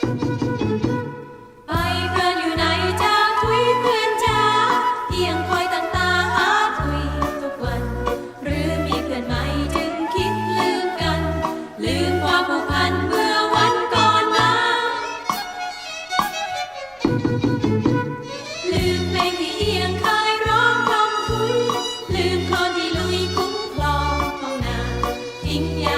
Thank you. 营养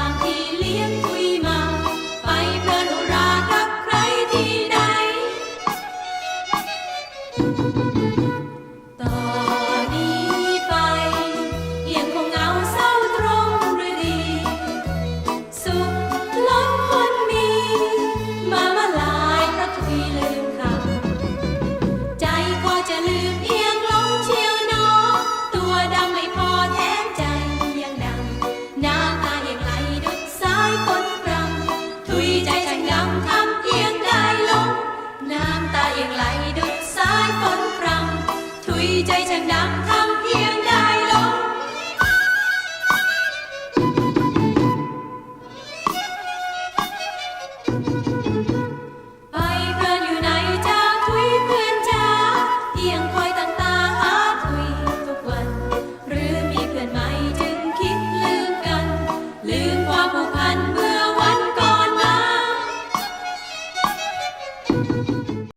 ยงไหลดุดสายฝนพรำถุยใจช่างดำทำ